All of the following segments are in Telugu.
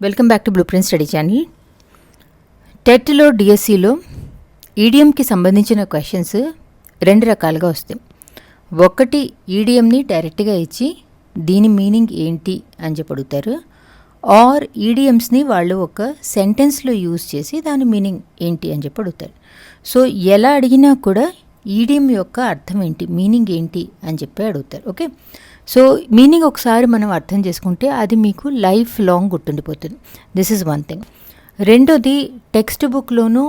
Welcome back to blue print study channel టెట్లో డిఎస్సిలో ఈడిఎంకి సంబంధించిన క్వశ్చన్స్ రెండు రకాలుగా వస్తాయి. ఒకటి ఈడిఎంని డైరెక్ట్గా ఇచ్చి దీని మీనింగ్ ఏంటి అని చెప్పి అడుగుతారు. ఆర్ ఈడిఎమ్స్ని వాళ్ళు ఒక సెంటెన్స్లో యూజ్ చేసి దాని మీనింగ్ ఏంటి అని చెప్పి అడుగుతారు. సో ఎలా అడిగినా కూడా ఈడిఎం యొక్క అర్థం ఏంటి మీనింగ్ ఏంటి అని చెప్పి అడుగుతారు. ఓకే? సో మీనింగ్ ఒకసారి మనం అర్థం చేసుకుంటే అది మీకు లైఫ్ లాంగ్ గుర్తుండిపోతుంది. దిస్ ఇస్ వన్ థింగ్ రెండోది టెక్స్ట్ బుక్లోనూ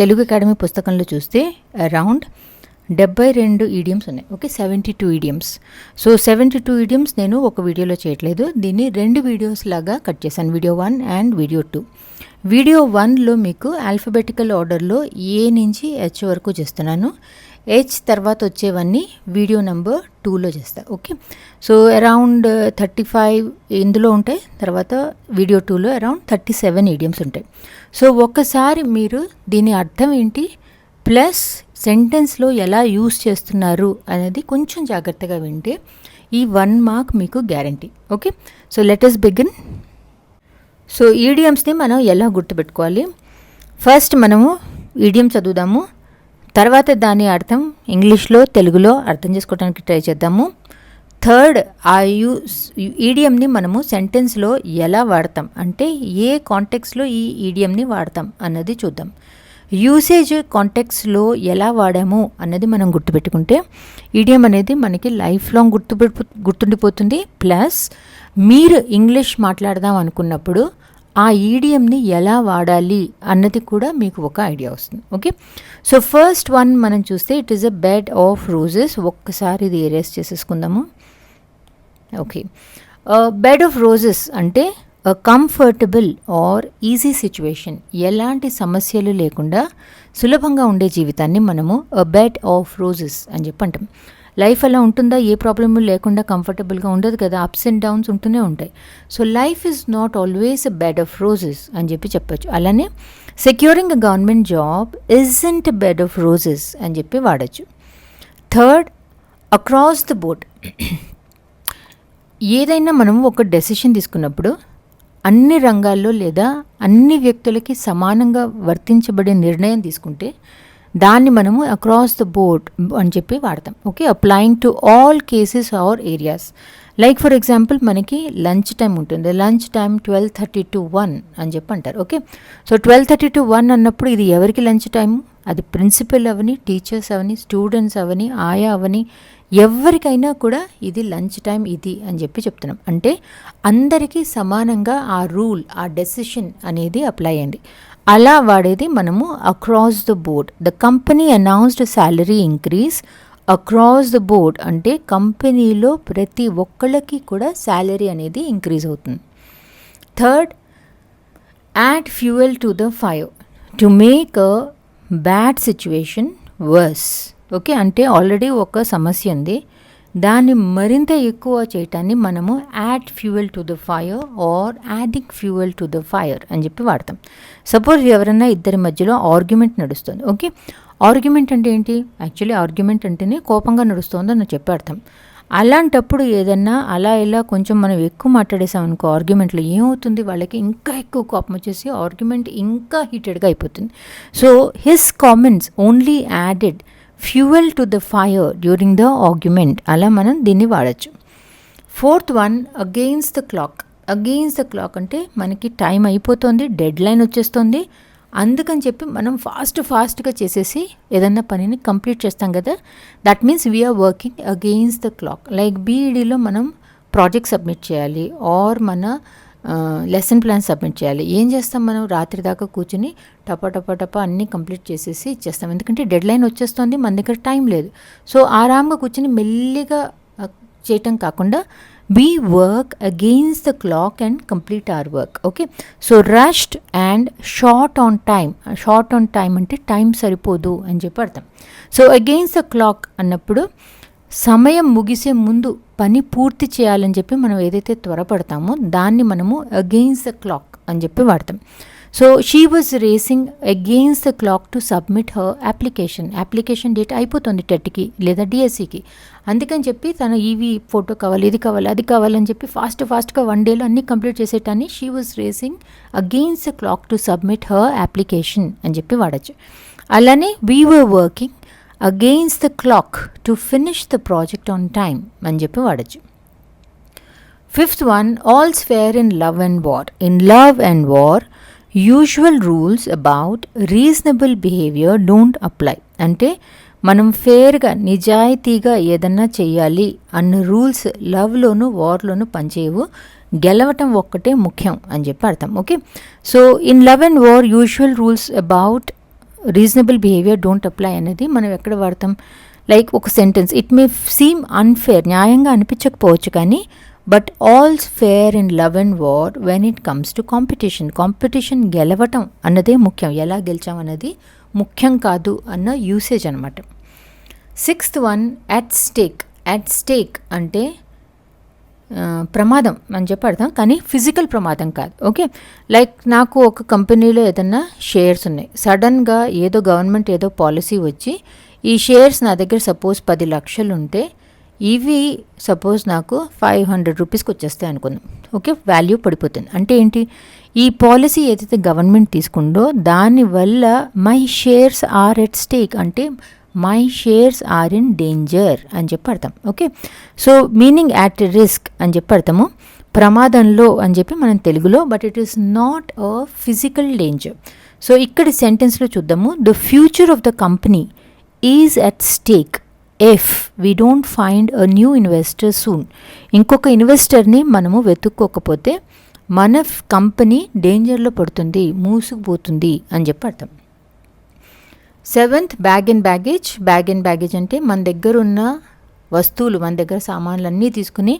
తెలుగు అకాడమీ పుస్తకంలో చూస్తే అరౌండ్ డెబ్బై రెండు ఈడియమ్స్ ఉన్నాయి. Okay seventy two idioms so seventy two idioms నేను ఒక వీడియోలో చేయట్లేదు. దీన్ని రెండు వీడియోస్ లాగా కట్ చేశాను. Video one and video two video వన్లో మీకు ఆల్ఫబెటికల్ ఆర్డర్లో ఏ నుంచి హెచ్ వరకు చేస్తున్నాను. హెచ్ తర్వాత వచ్చేవన్నీ వీడియో నెంబర్ టూలో చేస్తా okay so around thirty five ఇందులో ఉంటాయి? తర్వాత వీడియో టూలో అరౌండ్ థర్టీ సెవెన్ ఈడియమ్స్ ఉంటాయి. సో ఒక్కసారి మీరు దీని అర్థం ఏంటి? ప్లస్ సెంటెన్స్లో ఎలా యూస్ చేస్తున్నారు అనేది కొంచెం జాగ్రత్తగా వింటే ఈ వన్ మార్క్ మీకు guarantee okay so let's begin so ఈడియమ్స్ని మనం ఎలా గుర్తుపెట్టుకోవాలి? ఫస్ట్ మనము ఈడియం చదువుదాము. తర్వాత దాని అర్థం ఇంగ్లీష్లో తెలుగులో అర్థం చేసుకోవడానికి ట్రై చేద్దాము. థర్డ్ ఆ యూ ఈడియంని మనము సెంటెన్స్లో ఎలా వాడతాం? అంటే ఏ కాంటెక్స్లో ఈ ఈడియంని వాడతాం అన్నది చూద్దాం. యూసేజ్ కాంటెక్స్లో ఎలా వాడాము అన్నది మనం గుర్తుపెట్టుకుంటే ఈడియం అనేది మనకి లైఫ్ లాంగ్ గుర్తు గుర్తుండిపోతుంది. ప్లస్ మీరు ఇంగ్లీష్ మాట్లాడదాం అనుకున్నప్పుడు ఆ ఈడియంని ఎలా వాడాలి అన్నది కూడా మీకు ఒక ఐడియా వస్తుంది. ఓకే? సో ఫస్ట్ వన్ మనం చూస్తే it is a bed of roses ఒక్కసారి ఇది ఏరేస్ చేసేసుకుందాము. ఓకే. బెడ్ ఆఫ్ రోజెస్ అంటే కంఫర్టబుల్ ఆర్ ఈజీ సిచ్యువేషన్ ఎలాంటి సమస్యలు లేకుండా సులభంగా ఉండే జీవితాన్ని మనము బెడ్ ఆఫ్ రోజెస్ అని చెప్పి అంటాం. లైఫ్ అలా ఉంటుందా? ఏ ప్రాబ్లమ్ లేకుండా కంఫర్టబుల్గా ఉండదు కదా. అప్స్ అండ్ డౌన్స్ ఉంటూనే ఉంటాయి. So life is not always a bed of roses అని చెప్పి చెప్పొచ్చు. అలానే securing a government job isn't bed of roses అని చెప్పి వాడచ్చు. థర్డ్ అక్రాస్ ద బోర్డ్ ఏదైనా మనం ఒక డెసిషన్ తీసుకున్నప్పుడు అన్ని రంగాల్లో లేదా అన్ని వ్యక్తులకి సమానంగా వర్తించబడే నిర్ణయం తీసుకుంటే దాన్ని మనము అక్రాస్ ద బోర్డ్ అని చెప్పి వాడతాం. Okay applying to all cases or areas like for example మనకి లంచ్ టైం ఉంటుంది. Lunch time twelve thirty to one అని చెప్పి అంటారు. Okay so twelve thirty to one అన్నప్పుడు ఇది ఎవరికి లంచ్ టైము అది ప్రిన్సిపల్ అవని టీచర్స్ అవని స్టూడెంట్స్ అవని ఆయా అవని ఎవరికైనా కూడా ఇది లంచ్ టైం ఇది అని చెప్పి చెప్తున్నాం. అంటే అందరికీ సమానంగా ఆ రూల్ ఆ డెసిషన్ అనేది అప్లై అయింది అలా వాడేది మనము across the board the company announced salary increase across the board అంటే కంపెనీలో ప్రతి ఒక్కళ్ళకి కూడా శాలరీ అనేది ఇంక్రీజ్ అవుతుంది. Third add fuel to the fire to make a bad situation worse okay అంటే ఆల్రెడీ ఒక సమస్య ఉంది. దాన్ని మరింత ఎక్కువ చేయటాన్ని మనము add fuel to the fire or adding fuel to the fire అని చెప్పి వాడతాం. సపోజ్ ఎవరైనా ఇద్దరి మధ్యలో ఆర్గ్యుమెంట్ నడుస్తుంది ఓకే ఆర్గ్యుమెంట్ అంటే ఏంటి? యాక్చువల్లీ ఆర్గ్యుమెంట్ అంటేనే కోపంగా నడుస్తుందో అని చెప్పి అర్థం. అలాంటప్పుడు ఏదన్నా అలా ఇలా కొంచెం మనం ఎక్కువ మాట్లాడేసాం అనుకో ఆర్గ్యుమెంట్లో ఏమవుతుంది? వాళ్ళకి ఇంకా ఎక్కువ కోపం వచ్చేసి ఆర్గ్యుమెంట్ ఇంకా హీటెడ్గా అయిపోతుంది. So his comments only added fuel to the fire during the argument. అలా మనం దీన్ని వాడచ్చు. Fourth one against the clock. Against the clock అంటే మనకి టైం అయిపోతుంది డెడ్ లైన్ వచ్చేస్తుంది. అందుకని చెప్పి మనం ఫాస్ట్ ఫాస్ట్గా చేసేసి ఏదన్నా పనిని కంప్లీట్ చేస్తాం కదా. That means we're working against the clock like బీఈడీలో మనం ప్రాజెక్ట్ సబ్మిట్ చేయాలి. ఆర్ మన లెసన్ ప్లాన్ సబ్మిట్ చేయాలి. ఏం చేస్తాం మనం? రాత్రి దాకా కూర్చుని టపా టపా టపా అన్నీ కంప్లీట్ చేసేసి ఇచ్చేస్తాం. ఎందుకంటే డెడ్ లైన్ వచ్చేస్తుంది మన దగ్గర టైం లేదు. సో ఆరాంగా కూర్చుని మెల్లిగా చేయటం కాకుండా we work against the clock and complete our work okay so rushed and short on time short on time అంటే టైం సరిపోదు అని చెప్పి అర్థం. సో అగెయిన్స్ ద క్లాక్ అన్నప్పుడు సమయం ముగిసే ముందు పని పూర్తి చేయాలని చెప్పి మనం ఏదైతే త్వరపడతామో దాన్ని మనము అగెయిన్స్ ద క్లాక్ అని చెప్పి వాడతాం. So she was racing against the clock to submit her application application date అయిపోతుంది టెట్కి లేదా డిఎస్సికి. అందుకని చెప్పి తను ఈవీ ఫోటో కావాలి ఇది కావాలి అది కావాలని చెప్పి ఫాస్ట్ ఫాస్ట్గా వన్ డేలో అన్నీ complete చేసేటాన్ని she was racing against the clock to submit her application అని చెప్పి వాడచ్చు. అలానే we were working against the clock to finish the project on time అని చెప్పి వాడచ్చు fifth one all's fair in love and war in love and war usual rules about reasonable behaviour don't apply అంటే మనం ఫేర్గా నిజాయితీగా ఏదన్నా చెయ్యాలి అన్న రూల్స్ లవ్లోను వార్లోను పనిచేయవు. గెలవటం ఒక్కటే ముఖ్యం అని చెప్పి అర్థం. Okay so in love and war usual rules about reasonable behaviour don't apply అనేది మనం ఎక్కడ వాడతాం? లైక్ ఒక sentence it may seem unfair న్యాయంగా అనిపించకపోవచ్చు కానీ but all's fair in love and war when it comes to competition competition గెలవటం అన్నదే ముఖ్యం. ఎలా గెలిచాం అన్నది ముఖ్యం కాదు అన్న యూసేజ్ అనమాట sixth one at stake at stake అంటే ప్రమాదం అని చెప్పి అర్థం. కానీ ఫిజికల్ ప్రమాదం కాదు. ఓకే? లైక్ నాకు ఒక కంపెనీలో ఏదన్నా షేర్స్ ఉన్నాయి. సడన్గా ఏదో గవర్నమెంట్ ఏదో పాలసీ వచ్చి ఈ షేర్స్ నా దగ్గర సపోజ్ పది లక్షలు ఉంటే ఇవి సపోజ్ నాకు ఫైవ్ హండ్రెడ్ రూపీస్కి వచ్చేస్తాయి అనుకుందాం. ఓకే? వాల్యూ పడిపోతుంది. అంటే ఏంటి? ఈ పాలసీ ఏదైతే గవర్నమెంట్ తీసుకుందో దానివల్ల my shares are at stake అంటే my shares are in danger అని చెప్పి అర్థం. Okay so meaning at risk అని చెప్పి అర్థము. ప్రమాదంలో అని చెప్పి మనం తెలుగులో but it is not a physical danger so ఇక్కడ సెంటెన్స్లో చూద్దాము. The future of the company is at stake if we don't find a new investor soon ఇంకొక ఇన్వెస్టర్ని మనము వెతుక్కోకపోతే మన కంపెనీ డేంజర్లో పడుతుంది మూసుకుపోతుంది అని చెప్పి అర్థం. Seventh bag and baggage. Bag and baggage అంటే మన దగ్గర ఉన్న వస్తువులు మన దగ్గర సామాన్లు అన్నీ తీసుకుని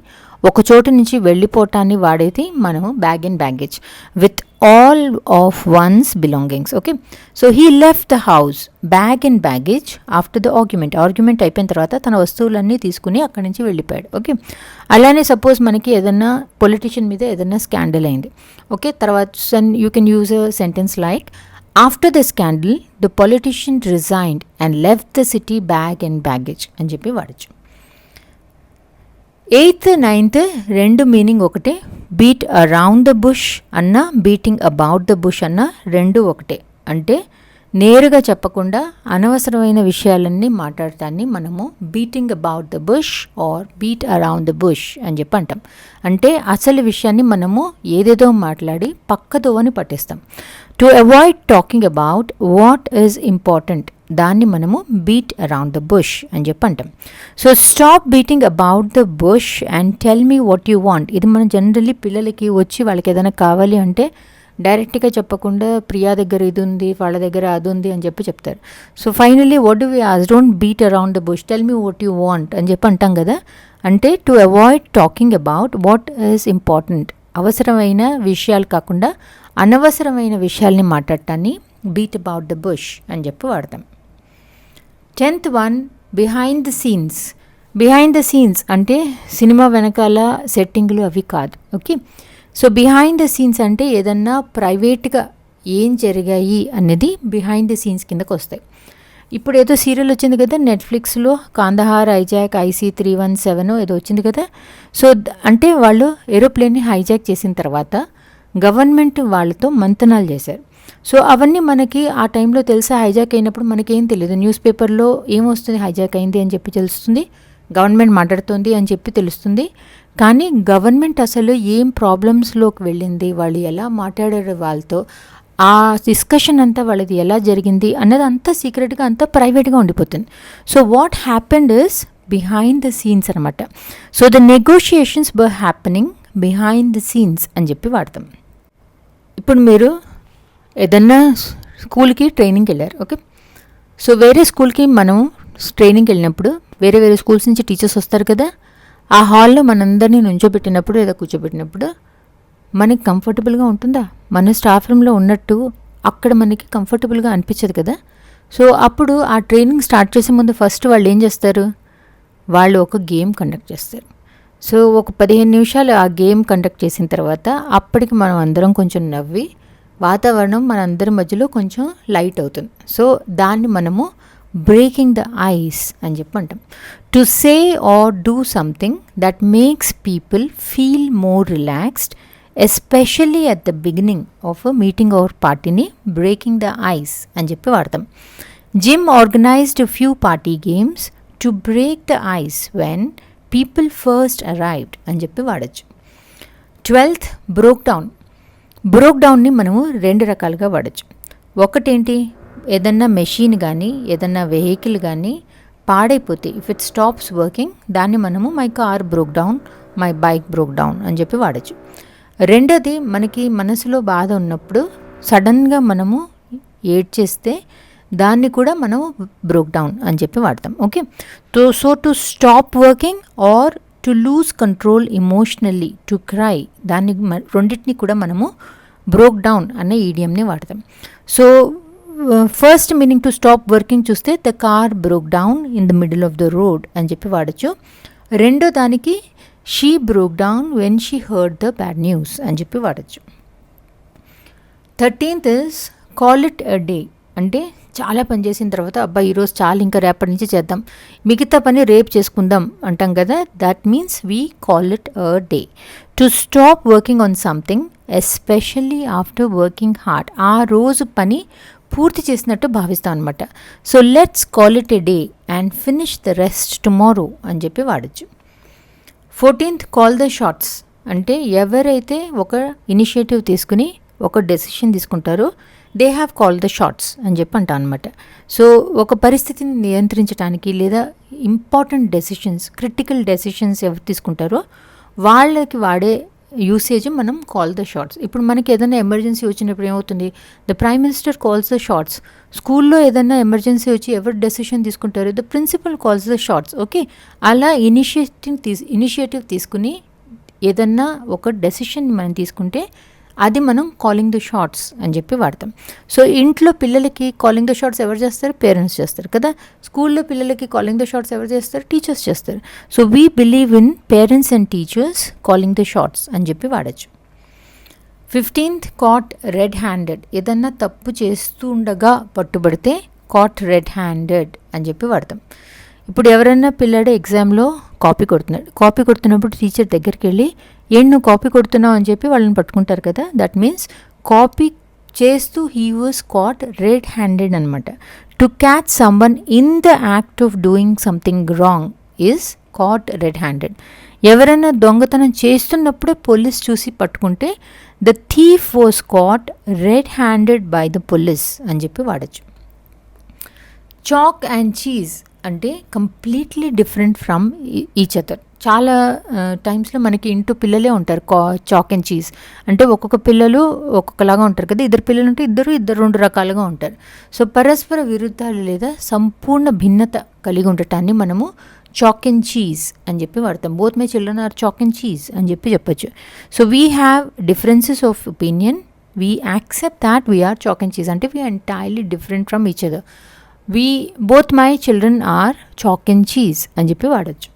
ఒక చోటు నుంచి వెళ్ళిపోవటాన్ని వాడేది మనము bag and baggage. With all of one's belongings okay? So he left the house bag and baggage after the argument. Argument అయిపోయిన తర్వాత తన వస్తువులన్నీ తీసుకుని అక్కడి నుంచి వెళ్ళిపోయాడు ఓకే? అలానే సపోజ్ మనకి ఏదన్నా పొలిటీషియన్ మీద ఏదన్నా స్కాండల్ అయింది ఓకే? తర్వాత you can use a sentence like after the scandal the politician resigned and left the city bag and baggage అని చెప్పి వాడచ్చు. ఎయిత్ నైన్త్ రెండు మీనింగ్ ఒకటే. బీట్ అరౌండ్ ద బుష్ అన్న బీటింగ్ అబౌట్ ద బుష్ అన్న రెండు ఒకటే. అంటే నేరుగా చెప్పకుండా అనవసరమైన విషయాలన్నీ మాట్లాడటాన్ని మనము beating about the bush or beat around the bush అని చెప్పి అంటాం. అంటే అసలు విషయాన్ని మనము ఏదేదో మాట్లాడి పక్కదోవని పట్టిస్తాం. To avoid talking about what is important దాన్ని మనము బీట్ అరౌండ్ ద బుష్ అని చెప్పి అంటాం. So stop beating about the bush and tell me what you want ఇది మనం జనరల్లీ పిల్లలకి వచ్చి వాళ్ళకి ఏదైనా కావాలి అంటే డైరెక్ట్గా చెప్పకుండా ప్రియా దగ్గర ఇది ఉంది వాళ్ళ దగ్గర అది ఉంది అని చెప్పి చెప్తారు. So finally what we as don't beat around the bush. Tell me what you want అని చెప్పి అంటాం కదా. అంటే to avoid talking about what is important. అవసరమైన విషయాలు కాకుండా అనవసరమైన విషయాల్ని మాట్లాడటాన్ని బీట్ అబౌట్ ద బుష్ అని చెప్పి వాడతాం. Tenth one behind the scenes. Behind the scenes అంటే సినిమా వెనకాల సెట్టింగ్లు అవి కాదు. Okay? So behind the scenes అంటే ఏదన్నా ప్రైవేట్గా ఏం జరిగాయి అనేది బిహైండ్ ద సీన్స్ కిందకు వస్తాయి. ఇప్పుడు ఏదో సీరియల్ వచ్చింది కదా నెట్ఫ్లిక్స్లో Kandahar hijack IC three one seven ఏదో వచ్చింది కదా. సో అంటే వాళ్ళు ఏరోప్లేన్ని హైజాక్ చేసిన తర్వాత గవర్నమెంట్ వాళ్ళతో మంతనాలు చేశారు. సో అవన్నీ మనకి ఆ టైంలో తెలిసి హైజాక్ అయినప్పుడు మనకేం తెలియదు. న్యూస్ పేపర్లో ఏమొస్తుంది హైజాక్ అయింది అని చెప్పి తెలుస్తుంది. గవర్నమెంట్ మాట్లాడుతుంది అని చెప్పి తెలుస్తుంది. కానీ గవర్నమెంట్ అసలు ఏం ప్రాబ్లమ్స్లోకి వెళ్ళింది? వాళ్ళు ఎలా మాట్లాడారు వాళ్ళతో? ఆ డిస్కషన్ అంతా వాళ్ళది ఎలా జరిగింది అన్నది అంతా సీక్రెట్గా అంతా ప్రైవేట్గా ఉండిపోతుంది. So what happened is behind the scenes అనమాట so the negotiations were happening behind the scenes అని చెప్పి వాడతాం. ఇప్పుడు మీరు ఏదన్నా స్కూల్కి ట్రైనింగ్కి వెళ్ళారు ఓకే? సో వేరే స్కూల్కి మనం ట్రైనింగ్కి వెళ్ళినప్పుడు వేరే వేరే స్కూల్స్ నుంచి టీచర్స్ వస్తారు కదా? ఆ హాల్లో మనందరినీ నుంచోబెట్టినప్పుడు లేదా కూర్చోబెట్టినప్పుడు మనకి కంఫర్టబుల్గా ఉంటుందా? మన స్టాఫ్ రూమ్లో ఉన్నట్టు అక్కడ మనకి కంఫర్టబుల్గా అనిపించదు కదా? సో అప్పుడు ఆ ట్రైనింగ్ స్టార్ట్ చేసే ముందు ఫస్ట్ వాళ్ళు ఏం చేస్తారు? వాళ్ళు ఒక గేమ్ కండక్ట్ చేస్తారు. సో ఒక పదిహేను నిమిషాలు ఆ గేమ్ కండక్ట్ చేసిన తర్వాత అప్పటికి మనం అందరం కొంచెం నవ్వి వాతావరణం మనందరి మధ్యలో కొంచెం లైట్ అవుతుంది. సో దాన్ని మనము బ్రేకింగ్ ద ఐస్ అని చెప్పి అంటాం. To say or do something that makes people feel more relaxed especially at the beginning of meeting or పార్టీని బ్రేకింగ్ ద ఐస్ అని చెప్పి వాడతాం Jim organized few party games to break the ice when people first arrived అని చెప్పి వాడచ్చు ట్వెల్త్ బ్రోక్ డౌన్ బ్రోక్ డౌన్ని మనము రెండు రకాలుగా వాడచ్చు ఒకటేంటి ఏదన్నా మెషిన్ కానీ ఏదన్నా వెహికల్ కానీ పాడైపోతే ఇఫ్ ఇట్ స్టాప్స్ వర్కింగ్ దాన్ని మనము my car broke down my bike broke down అని చెప్పి వాడచ్చు. రెండోది మనకి మనసులో బాధ ఉన్నప్పుడు సడన్గా మనము ఏడ్ చేస్తే దాన్ని కూడా మనం బ్రోక్ డౌన్ అని చెప్పి వాడతాం. ఓకే తో so to stop working or to lose control emotionally to cry దాన్ని రెండింటిని కూడా మనము బ్రోక్ డౌన్ అనే ఈడియంని వాడతాం. So first meaning to stop working చూస్తే the car broke down in the middle of the road అని చెప్పి వాడచ్చు. రెండో దానికి she broke down when she heard the bad news అని చెప్పి వాడచ్చు. Thirteenth is call it a day అంటే చాలా పని చేసిన తర్వాత అబ్బాయి ఈరోజు చాలా ఇంకా రేపటి నుంచి చేద్దాం. మిగతా పని రేపు చేసుకుందాం అంటాం కదా. That means we call it a day to stop working on something especially after working hard ఆ రోజు పని పూర్తి చేసినట్టు భావిస్తాం అనమాట so let's call it a day and finish the rest tomorrow అని చెప్పి వాడచ్చు. ఫోర్టీన్త్ కాల్ ద షార్ట్స్ అంటే ఎవరైతే ఒక ఇనిషియేటివ్ తీసుకుని ఒక డెసిషన్ తీసుకుంటారో they have call the shots అని చెప్పి అంటాం అనమాట సో ఒక పరిస్థితిని నియంత్రించడానికి లేదా ఇంపార్టెంట్ డెసిషన్స్ క్రిటికల్ డెసిషన్స్ ఎవరు తీసుకుంటారో వాళ్ళకి వాడే యూసేజ్ మనం కాల్ ద షార్ట్స్ ఇప్పుడు మనకి ఏదైనా ఎమర్జెన్సీ వచ్చినప్పుడు ఏమవుతుంది? The prime minister calls the shots స్కూల్లో ఏదైనా ఎమర్జెన్సీ వచ్చి ఎవరు డెసిషన్ తీసుకుంటారు? The principal calls the shots okay అలా ఇనిషియేటివ్ తీసు ఇనిషియేటివ్ తీసుకుని ఏదన్నా ఒక డెసిషన్ మనం తీసుకుంటే అది మనం కాలింగ్ ద షార్ట్స్ అని చెప్పి వాడతాం. సో ఇంట్లో పిల్లలకి కాలింగ్ ద షార్ట్స్ ఎవరు చేస్తారు? పేరెంట్స్ చేస్తారు కదా. స్కూల్లో పిల్లలకి కాలింగ్ ద షార్ట్స్ ఎవరు చేస్తారు? టీచర్స్ చేస్తారు. So we believe in parents and teachers calling the shots అని చెప్పి వాడచ్చు. ఫిఫ్టీన్త్ కాట్ రెడ్ హ్యాండెడ్ ఏదన్నా తప్పు చేస్తూ ఉండగా పట్టుబడితే కాట్ రెడ్ హ్యాండెడ్ అని చెప్పి వాడతాం. ఇప్పుడు ఎవరైనా పిల్లాడు ఎగ్జామ్లో కాపీ కొడుతున్నాడు కాపీ కొడుతున్నప్పుడు టీచర్ దగ్గరికి వెళ్ళి ఏంటి నువ్వు కాపీ కొడుతున్నావు? అని చెప్పి వాళ్ళని పట్టుకుంటారు కదా. దట్ మీన్స్ కాపీ చేస్తూ he was caught red handed అనమాట to catch someone in the act of doing something wrong is caught red handed ఎవరైనా దొంగతనం చేస్తున్నప్పుడే పోలీస్ చూసి పట్టుకుంటే the thief was caught red handed by the police అని చెప్పి వాడచ్చు. చాక్ అండ్ చీజ్ అంటే completely different from each other చాలా టైమ్స్లో మనకి ఇంటూ పిల్లలే ఉంటారు. కా చాక్ అండ్ చీజ్ అంటే ఒక్కొక్క పిల్లలు ఒక్కొక్కలాగా ఉంటారు కదా. ఇద్దరు పిల్లలు ఉంటే ఇద్దరు ఇద్దరు రెండు రకాలుగా ఉంటారు. సో పరస్పర విరుద్ధాలు లేదా సంపూర్ణ భిన్నత కలిగి ఉండటాన్ని మనము చాక్ అండ్ చీజ్ అని చెప్పి వాడతాం. Both my children are chalk and cheese అని చెప్పి చెప్పొచ్చు. So we have differences of opinion we accept that we are chalk and cheese అంటే we are entirely different from each other we both my children are chalk and cheese అని చెప్పి వాడచ్చు.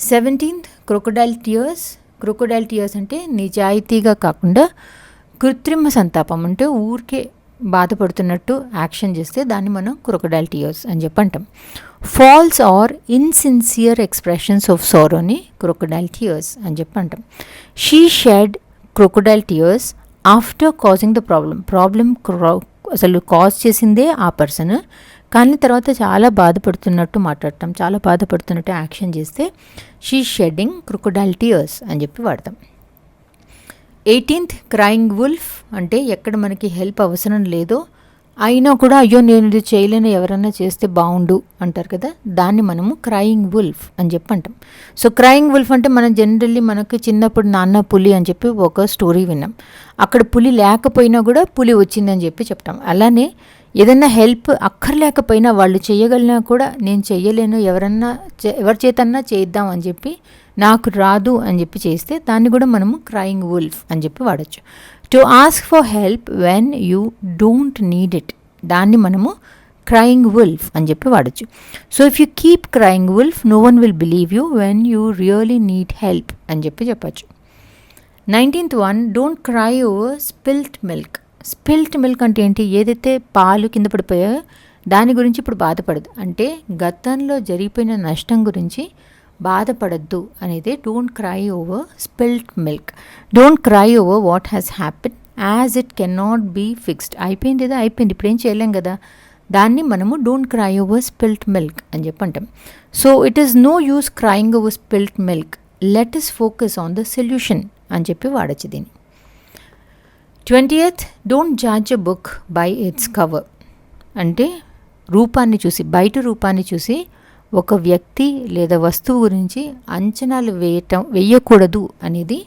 Seventeenth crocodile tears crocodile tears అంటే నిజాయితీగా కాకుండా కృత్రిమ సంతాపం అంటే ఊరికే బాధపడుతున్నట్టు యాక్షన్ చేస్తే దాన్ని మనం క్రొకడైల్ టియర్స్ అని చెప్పి అంటాం false or insincere expressions of సారోని crocodile tears అని చెప్పి అంటాం she shed crocodile tears after causing the problem problem అసలు కాజ్ చేసిందే ఆ పర్సన్ కానీ తర్వాత చాలా బాధపడుతున్నట్టు మాట్లాడటం చాలా బాధపడుతున్నట్టు యాక్షన్ చేస్తే షీ షెడ్డింగ్ క్రొకడైల్ టీయర్స్ అని చెప్పి వాడతాం. ఎయిటీన్త్ క్రైయింగ్ వుల్ఫ్ అంటే ఎక్కడ మనకి హెల్ప్ అవసరం లేదో అయినా కూడా అయ్యో నేను ఇది చేయలేను ఎవరైనా చేస్తే బాగుండు అంటారు కదా దాన్ని మనము క్రయింగ్ వుల్ఫ్ అని చెప్పి అంటాం. సో క్రయింగ్ వుల్ఫ్ అంటే మనం జనరల్లీ మనకి చిన్నప్పుడు నాన్న పులి అని చెప్పి ఒక స్టోరీ విన్నాం. అక్కడ పులి లేకపోయినా కూడా పులి వచ్చిందని చెప్పి చెప్తాం. అలానే ఏదైనా హెల్ప్ అక్కర్లేకపోయినా వాళ్ళు చేయగలిగినా కూడా నేను చేయలేను ఎవరన్నా చే- ఎవరి చేతన్నా చేద్దాం అని చెప్పి నాకు రాదు అని చెప్పి చేస్తే దాన్ని కూడా మనము క్రయింగ్ వుల్ఫ్ అని చెప్పి వాడచ్చు. To ask for help when you don't need it దాన్ని మనము క్రయింగ్ వుల్ఫ్ అని చెప్పి వాడచ్చు. So if you keep crying wolf no one will believe you when you really need help అని చెప్పి చెప్పచ్చు. Nineteenth one don't cry over spilt milk spilt milk అంటే ఏంటి? ఏదైతే పాలు కింద పడిపోయాయో దాని గురించి ఇప్పుడు బాధపడదు. అంటే గతంలో జరిగిపోయిన నష్టం గురించి బాధపడద్దు అనేది don't cry over spilt milk don't cry over what has happen as it can not be fixed అయిపోయింది ఏదో అయిపోయింది. ఇప్పుడు ఏం చేయలేం కదా? దాన్ని మనము don't cry over spilt milk అని చెప్పి అంటాం so it is no use crying over spilt milk let us focus on the solution అని చెప్పి వాడచ్చు దీన్ని. Twentieth don't judge a book by its cover అంటే రూపాన్ని చూసి బయట రూపాన్ని చూసి ఒక వ్యక్తి లేదా వస్తువు గురించి అంచనాలు వేయటం వేయకూడదు అనేది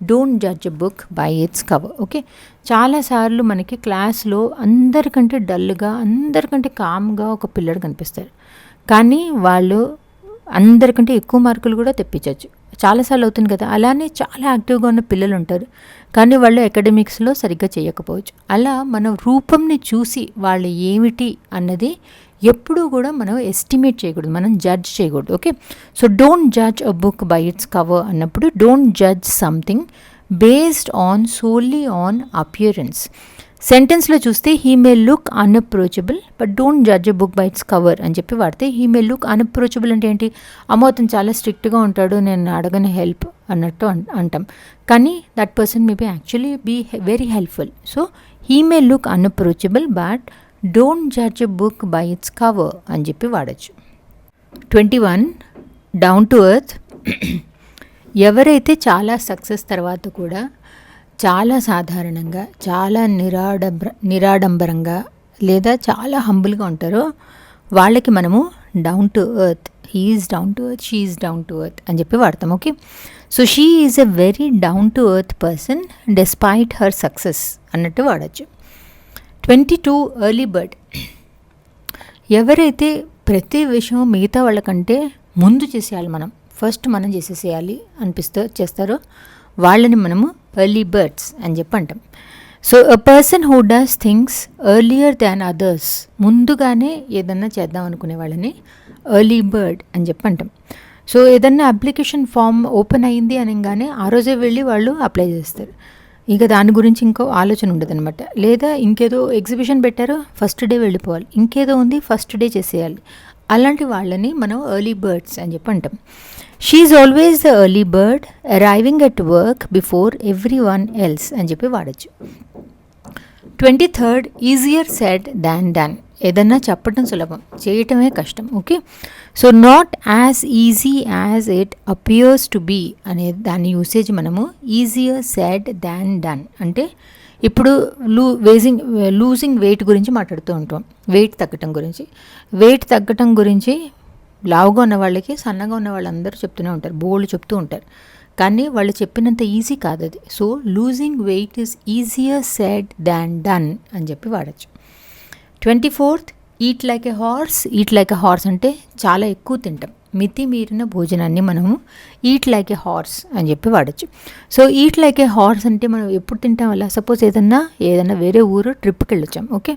don't judge a book by its cover okay చాలాసార్లు మనకి క్లాస్లో అందరికంటే డల్గా అందరికంటే కామ్గా ఒక పిల్లడు కనిపిస్తారు కానీ వాళ్ళు అందరికంటే ఎక్కువ మార్కులు కూడా తెప్పించవచ్చు చాలాసార్లు అవుతుంది కదా అలానే చాలా యాక్టివ్గా ఉన్న పిల్లలు ఉంటారు. కానీ వాళ్ళు అకాడమిక్స్లో సరిగ్గా చేయకపోవచ్చు. అలా మన రూపంని చూసి వాళ్ళు ఏమిటి అన్నది ఎప్పుడూ కూడా మనం ఎస్టిమేట్ చేయకూడదు మనం జడ్జ్ చేయకూడదు okay? So don't judge a book by its cover అన్నప్పుడు don't judge something based on solely on appearance. సెంటెన్స్లో చూస్తే he may look unapproachable but don't judge a book by its cover అని చెప్పి వాడితే హీ మే లుక్ అన్అప్రోచబుల్ అంటే ఏంటి? అమ్మో అతను చాలా స్ట్రిక్ట్గా ఉంటాడు నేను అడగని హెల్ప్ అన్నట్టు అంటాం. కానీ that person may be actually be very helpful so he may look unapproachable but don't judge a book by its cover అని చెప్పి వాడచ్చు. Twenty one down to earth ఎవరైతే చాలా సక్సెస్ తర్వాత కూడా చాలా సాధారణంగా చాలా నిరాడంబర నిరాడంబరంగా లేదా చాలా హంబుల్గా ఉంటారో. వాళ్ళకి మనము down to earth he is down to earth she is down to earth అని చెప్పి వాడతాం okay? So she is a very down to earth person despite her success అన్నట్టు వాడచ్చు. Twenty two early bird. ఎవరైతే ప్రతి విషయం మిగతా వాళ్ళకంటే ముందు చేసేయాలి మనం ఫస్ట్ మనం చేసేసేయాలి అనిపిస్తూ చేస్తారో వాళ్ళని మనము ఎర్లీ బర్డ్స్ అని చెప్పి అంటాం so a person who does things earlier than others ముందుగానే ఏదన్నా చేద్దాం అనుకునే వాళ్ళని ఎర్లీ బర్డ్ అని చెప్పి అంటాం సో ఏదన్నా అప్లికేషన్ ఫామ్ ఓపెన్ అయింది అనగానే ఆ రోజే వెళ్ళి వాళ్ళు అప్లై చేస్తారు. ఇక దాని గురించి ఇంకో ఆలోచన ఉండదన్నమాట. లేదా ఇంకేదో ఎగ్జిబిషన్ పెట్టారో ఫస్ట్ డే వెళ్ళిపోవాలి. ఇంకేదో ఉంది ఫస్ట్ డే చేసేయాలి. అలాంటి వాళ్ళని మనం ఎర్లీ బర్డ్స్ అని చెప్పి అంటాం she's always the early bird arriving at work before everyone else అని చెప్పి వాడచ్చు. Twenty third easier said than done ఏదన్నా చెప్పడం సులభం చేయటమే కష్టం okay? So not as easy as it appears to be అనే దాని యూసేజ్ మనము ఈజియర్ సెడ్ దాన్ డన్ అంటే ఇప్పుడు లూ వేజింగ్ లూజింగ్ వెయిట్ గురించి మాట్లాడుతూ ఉంటాం. వెయిట్ తగ్గటం గురించి. వెయిట్ తగ్గటం గురించి లావుగా ఉన్న వాళ్ళకి సన్నగా ఉన్న వాళ్ళందరూ చెప్తూనే ఉంటారు. బోల్డ్ చెప్తూ ఉంటారు. కానీ వాళ్ళు చెప్పినంత ఈజీ కాదు అది. So losing weight is easier said than done అని చెప్పి వాడచ్చు. Twenty fourth eat like a horse. Eat like a horse అంటే చాలా ఎక్కువ తింటాం. మితి మీరిన భోజనాన్ని మనము ఈట్ లైక్ ఏ హార్స్ అని చెప్పి వాడచ్చు. So eat like a horse అంటే మనం ఎప్పుడు తింటాం అలా? సపోజ్ ఏదన్నా ఏదన్నా వేరే ఊరు ట్రిప్కి వెళ్ళొచ్చాం. ఓకే?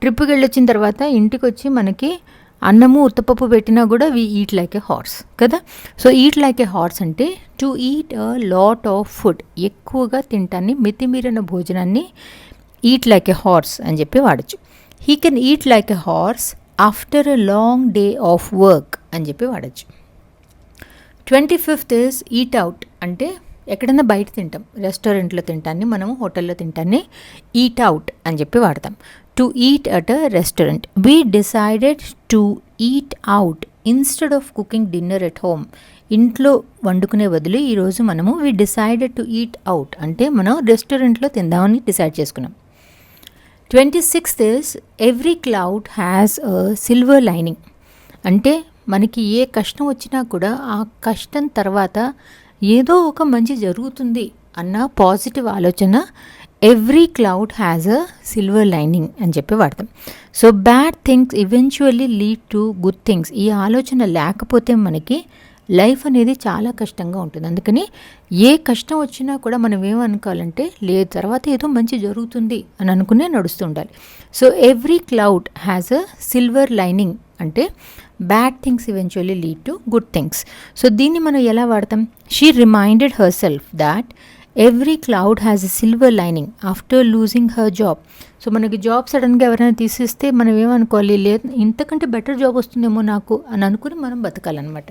ట్రిప్కి వెళ్ళొచ్చిన తర్వాత ఇంటికి వచ్చి మనకి అన్నము ఉత్తపప్పు పెట్టినా కూడా we eat like a horse కదా? So eat like a horse అంటే to eat a lot of food ఎక్కువగా తింటాన్ని మితిమీరిన భోజనాన్ని ఈట్ లైక్ ఏ హార్స్ అని చెప్పి వాడచ్చు. He can eat like a horse after a long day of work అని చెప్పి వాడచ్చు. Twenty fifth is eat out అంటే ఎక్కడైనా బయట తింటాం రెస్టారెంట్లో తింటాన్ని మనము హోటల్లో తింటాన్ని ఈట్ అవుట్ అని చెప్పి వాడతాం. To eat at a restaurant we decided to eat out instead of cooking dinner at home ఇంట్లో వండుకునే బదులు ఈరోజు మనము we decided to eat out అంటే మనం రెస్టారెంట్లో తిందామని డిసైడ్ చేసుకున్నాం. Twenty sixth is every cloud has a silver lining అంటే మనకి ఏ కష్టం వచ్చినా కూడా ఆ కష్టం తర్వాత ఏదో ఒక మంచి జరుగుతుంది అన్న పాజిటివ్ ఆలోచన every cloud has a silver lining అని చెప్పి వాడతాం. So bad things eventually lead to good things ఈ ఆలోచన లేకపోతే మనకి లైఫ్ అనేది చాలా కష్టంగా ఉంటుంది. అందుకని ఏ కష్టం వచ్చినా కూడా మనం ఏమనుకోవాలంటే లేదు తర్వాత ఏదో మంచి జరుగుతుంది అని అనుకునే నడుస్తూ ఉండాలి. So every cloud has a silver lining అంటే bad things eventually lead to good things so దీన్ని మనం ఎలా వాడతాం? She reminded herself that every cloud has a silver lining after losing her job so మనకి జాబ్ సడన్గా ఎవరైనా తీసేస్తే మనం ఏమనుకోవాలి? లేదు ఇంతకంటే బెటర్ జాబ్ వస్తుందేమో నాకు అని అనుకుని మనం బతకాలన్నమాట.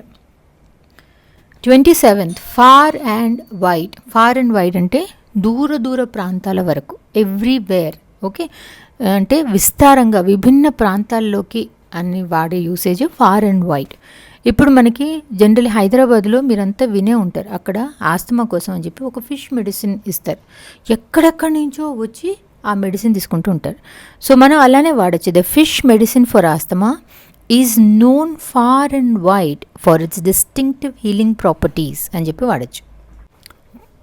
Twenty seventh far and wide far and wide అంటే దూర దూర ప్రాంతాల వరకు. ఎవ్రీవేర్ ఓకే అంటే విస్తారంగా విభిన్న ప్రాంతాల్లోకి అని వాడే యూసేజ్ ఫార్ అండ్ వైడ్ ఇప్పుడు మనకి జనరల్ హైదరాబాద్లో మీరంతా వినే ఉంటారు. అక్కడ ఆస్తమా కోసం అని చెప్పి ఒక ఫిష్ మెడిసిన్ ఇస్తారు. ఎక్కడెక్కడి నుంచో వచ్చి ఆ మెడిసిన్ తీసుకుంటూ ఉంటారు. సో మనం అలానే వాడచ్చు. The fish medicine for asthma is known far and wide for its distinctive healing properties అని చెప్పి వాడచ్చు.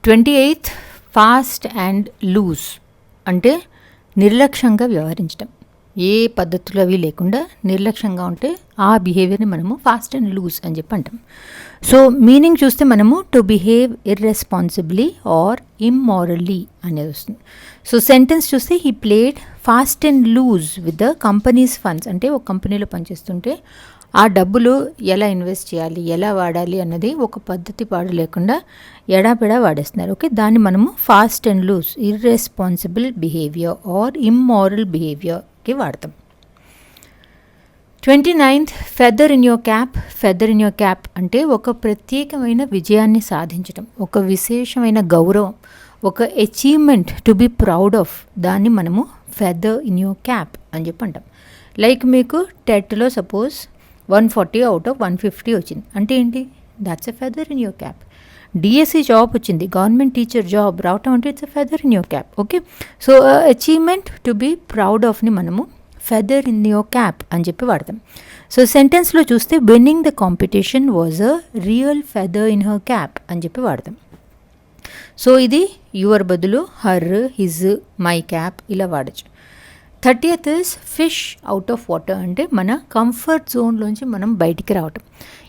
Twenty eighth fast and loose అంటే నిర్లక్ష్యంగా వ్యవహరించడం ఏ పద్ధతులు అవి లేకుండా నిర్లక్ష్యంగా ఉంటే ఆ బిహేవియర్ని మనము ఫాస్ట్ అండ్ లూజ్ అని చెప్పి అంటాం. సో మీనింగ్ చూస్తే మనము to behave irresponsibly or immorally అనేది వస్తుంది. సో సెంటెన్స్ చూస్తే he played fast and loose with the company's funds అంటే ఒక కంపెనీలో పనిచేస్తుంటే ఆ డబ్బులు ఎలా ఇన్వెస్ట్ చేయాలి ఎలా వాడాలి అన్నది ఒక పద్ధతి పాడు లేకుండా ఎడాపెడా వాడేస్తున్నారు. ఓకే దాన్ని మనము fast and loose irresponsible behaviour or immoral బిహేవియర్కి వాడతాం. Twenty ninth feather in your cap feather in your cap అంటే ఒక ప్రత్యేకమైన విజయాన్ని సాధించటం ఒక విశేషమైన గౌరవం ఒక achievement to be proud of దాన్ని మనము ఫెదర్ ఇన్ యోర్ క్యాప్ అని చెప్పి అంటాం. లైక్ మీకు టెట్లో suppose one forty out of one fifty వచ్చింది. అంటే ఏంటి? That's a feather in your cap DSC job వచ్చింది. గవర్నమెంట్ టీచర్ జాబ్ రావటం అంటే it's a feather in your cap okay so achievement to be proud ఆఫ్ని మనము ఫెదర్ ఇన్ యువర్ క్యాప్ అని చెప్పి వాడతాం. సో సెంటెన్స్లో చూస్తే winning the competition was a real feather in her cap అని చెప్పి వాడతాం. సో ఇది యువర్ బదులు హర్ హిజ్ మై క్యాప్ ఇలా వాడచ్చు. Thirtieth is fish out of water అంటే మన కంఫర్ట్ జోన్లోంచి మనం బయటికి రావటం.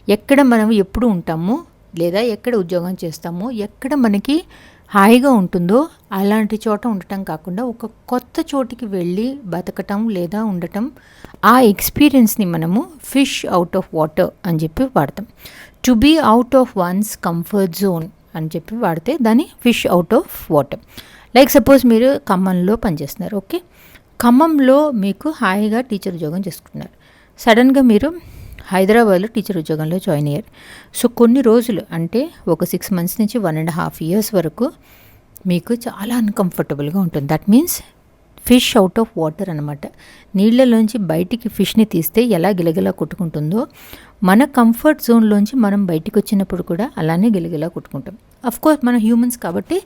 ఎక్కడ మనం ఎప్పుడు ఉంటామో లేదా ఎక్కడ ఉద్యోగం చేస్తామో ఎక్కడ మనకి హాయిగా ఉంటుందో అలాంటి చోట ఉండటం కాకుండా ఒక కొత్త చోటికి వెళ్ళి బతకటం లేదా ఉండటం ఆ ఎక్స్పీరియన్స్ని మనము ఫిష్ అవుట్ ఆఫ్ వాటర్ అని చెప్పి వాడతాం. To be out of one's comfort zone అని చెప్పి వాడితే దాన్ని fish out of water. Like suppose మీరు ఖమ్మంలో పనిచేస్తున్నారు ఓకే? ఖమ్మంలో మీకు హాయిగా టీచర్ ఉద్యోగం చేసుకుంటున్నారు. సడన్గా మీరు హైదరాబాద్లో టీచర్ ఉద్యోగంలో జాయిన్ అయ్యారు. సో కొన్ని రోజులు అంటే ఒక సిక్స్ మంత్స్ నుంచి వన్ అండ్ హాఫ్ ఇయర్స్ వరకు మీకు చాలా అన్కంఫర్టబుల్గా ఉంటుంది. That means fish out of water అనమాట నీళ్ళలోంచి బయటికి ఫిష్ని తీస్తే ఎలా గిలగిలా కొట్టుకుంటుందో మన కంఫర్ట్ జోన్లోంచి మనం బయటికి వచ్చినప్పుడు కూడా అలానే గిలగిలా కొట్టుకుంటాం. అఫ్కోర్స్ మన హ్యూమన్స్ కాబట్టి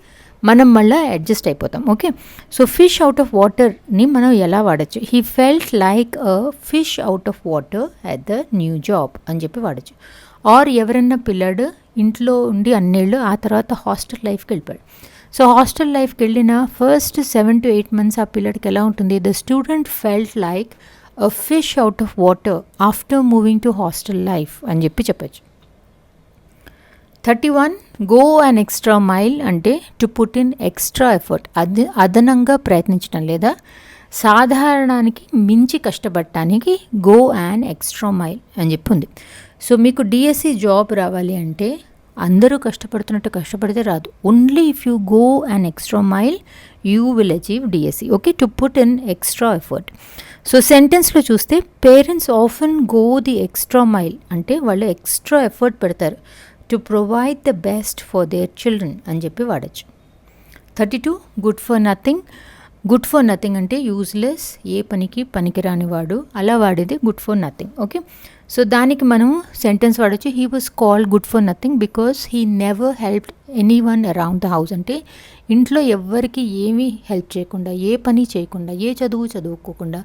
మనం మళ్ళీ అడ్జస్ట్ అయిపోతాం okay so fish out of వాటర్ని మనం ఎలా వాడచ్చు? He felt like a fish out of water at the new job అని చెప్పి వాడచ్చు. ఆర్ ఎవరన్నా పిల్లాడు ఇంట్లో ఉండి అన్నేళ్ళు ఆ తర్వాత హాస్టల్ లైఫ్కి వెళ్ళిపోయాడు. సో హాస్టల్ లైఫ్కి వెళ్ళిన first seven to eight months ఆ పిల్లడికి ఎలా ఉంటుంది? The student felt like a fish out of water after moving to hostel life అని చెప్పి చెప్పచ్చు. Thirty one go and extra mile అంటే to put in extra effort అది అదనంగా ప్రయత్నించడం లేదా సాధారణానికి మించి కష్టపడటానికి గో అండ్ ఎక్స్ట్రా మైల్ అని చెప్పి ఉంది. సో మీకు డిఎస్సి జాబ్ రావాలి అంటే అందరూ కష్టపడుతున్నట్టు కష్టపడితే రాదు. Only if you go and extra mile you will achieve DSC okay to put in extra effort so సెంటెన్స్లో చూస్తే parents often go the extra mile అంటే వాళ్ళు ఎక్స్ట్రా ఎఫర్ట్ పెడతారు. To provide the best for their children అని చెప్పి వాడచ్చు. Thirty two good for nothing good for nothing అంటే యూజ్లెస్ ఏ పనికి పనికిరాని వాడు అలా వాడేది good for nothing okay so దానికి మనం సెంటెన్స్ వాడచ్చు. He was called good for nothing because he never helped anyone around the house అంటే ఇంట్లో ఎవ్వరికి ఏమీ హెల్ప్ చేయకుండా ఏ పని చేయకుండా ఏ చదువు చదువుకోకుండా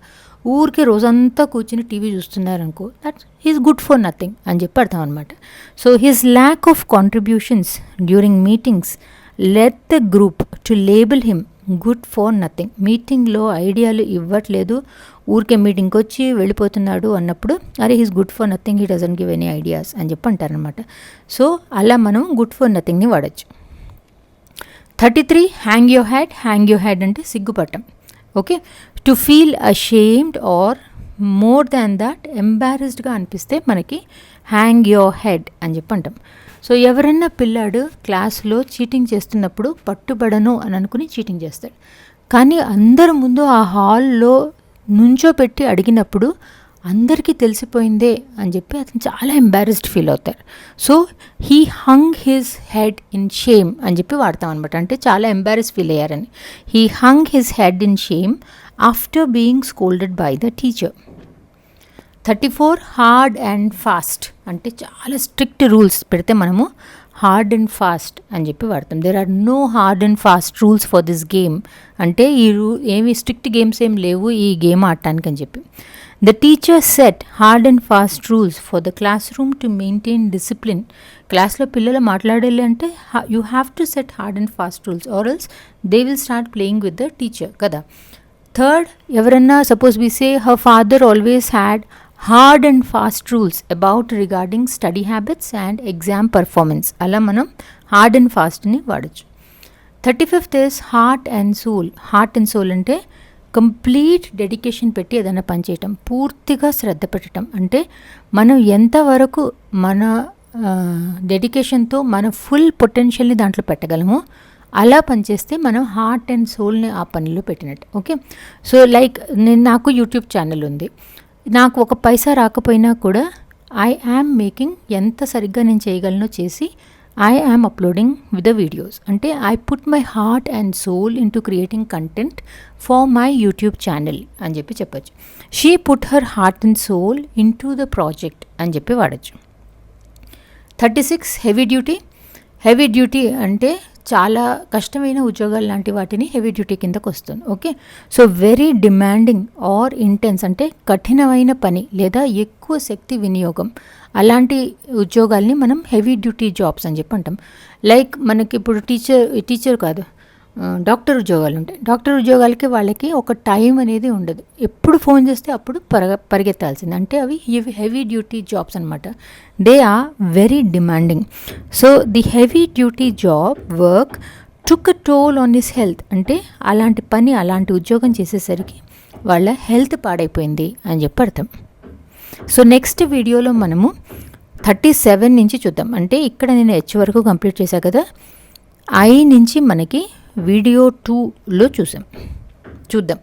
ఊరికే రోజంతా కూర్చుని TV చూస్తున్నారనుకో that he's good for nothing అని చెప్పి అర్థం అనమాట so his lack of contributions during meetings let the group to label him good for nothing మీటింగ్లో ఐడియాలు ఇవ్వట్లేదు ఊరికే మీటింగ్కి వచ్చి వెళ్ళిపోతున్నాడు అన్నప్పుడు అరే he's good for nothing he doesn't give any ideas అని చెప్పి అంటారనమాట సో అలా మనం గుడ్ ఫర్ నథింగ్ని వాడచ్చు. Thirty three hang your head hang your head అంటే సిగ్గుపట్టం okay? To feel ashamed or more than that ఎంబారెస్డ్గా అనిపిస్తే మనకి హ్యాంగ్ యోర్ హెడ్ అని చెప్పి అంటాం. సో ఎవరన్నా పిల్లాడు క్లాస్లో చీటింగ్ చేస్తున్నప్పుడు పట్టుబడను అని అనుకుని చీటింగ్ చేస్తాడు. కానీ అందరి ముందు ఆ హాల్లో నుంచో పెట్టి అడిగినప్పుడు అందరికీ తెలిసిపోయిందే అని చెప్పి అతను చాలా ఎంబారెస్డ్ ఫీల్ అవుతారు. So he hung his head in shame అని చెప్పి వాడతాం అనమాట అంటే చాలా ఎంబారెస్ ఫీల్ అయ్యారని. He hung his head in shame after being scolded by the teacher thirty four hard and fast అంటే చాలా స్ట్రిక్ట్ రూల్స్ పెడితే మనము హార్డ్ అండ్ ఫాస్ట్ అని చెప్పి వాడతాం. There are no hard and fast rules for this game అంటే ఈ రూ ఏమి స్ట్రిక్ట్ గేమ్స్ ఏం లేవు ఈ గేమ్ ఆడటానికి అని చెప్పి. The teacher set hard and fast rules for the classroom to maintain discipline క్లాస్లో పిల్లలు మాట్లాడాలి అంటే you have to set hard and fast rules or else they will start playing with the teacher కదా. థర్డ్ ఎవరన్నా suppose we say her father always had hard and fast rules about regarding study habits and exam performance అలా మనం హార్డ్ అండ్ ఫాస్ట్ని వాడచ్చు. Thirty fifth is heart and soul heart and soul అంటే కంప్లీట్ డెడికేషన్ పెట్టి ఏదైనా పని చేయటం పూర్తిగా శ్రద్ధ పెట్టడం అంటే మనం ఎంతవరకు మన డెడికేషన్తో మన ఫుల్ పొటెన్షియల్ని దాంట్లో పెట్టగలమో అలా పనిచేస్తే మనం హార్ట్ అండ్ సోల్ని ఆ పనిలో పెట్టినట్టు. ఓకే సో లైక్ నేను నాకు యూట్యూబ్ ఛానల్ ఉంది. నాకు ఒక పైసా రాకపోయినా కూడా ఐ యామ్ మేకింగ్ ఎంత సరిగ్గా నేను చేయగలనో చేసి I am uploading with videos అంటే I put my heart and soul into creating content for my YouTube channel అని చెప్పి చెప్పచ్చు. She put her heart and soul into the project అని చెప్పి వాడచ్చు. Thirty six heavy duty heavy duty అంటే చాలా కష్టమైన ఉద్యోగాలు లాంటి వాటిని హెవీ డ్యూటీ కిందకు వస్తుంది okay so very demanding or intense అంటే కఠినమైన పని లేదా ఎక్కువ శక్తి వినియోగం అలాంటి ఉద్యోగాల్ని మనం హెవీ డ్యూటీ జాబ్స్ అని చెప్పి అంటాం. లైక్ మనకి ఇప్పుడు టీచర్ టీచర్ కాదు డాక్టర్ ఉద్యోగాలు ఉంటాయి. డాక్టర్ ఉద్యోగాలకి వాళ్ళకి ఒక టైం అనేది ఉండదు. ఎప్పుడు ఫోన్ చేస్తే అప్పుడు పరగ పరిగెత్తాల్సింది. అంటే అవి హెవీ డ్యూటీ జాబ్స్ అనమాట they are very demanding. So the heavy duty job work took toll on his health. అంటే అలాంటి పని అలాంటి ఉద్యోగం చేసేసరికి వాళ్ళ హెల్త్ పాడైపోయింది అని చెప్పి అర్థం. సో నెక్స్ట్ వీడియోలో మనము థర్టీ సెవెన్ నుంచి చూద్దాం. అంటే ఇక్కడ నేను హెచ్ వరకు కంప్లీట్ చేశాను కదా. ఐ నుంచి మనకి వీడియో టూలో చూసాం. చూద్దాం.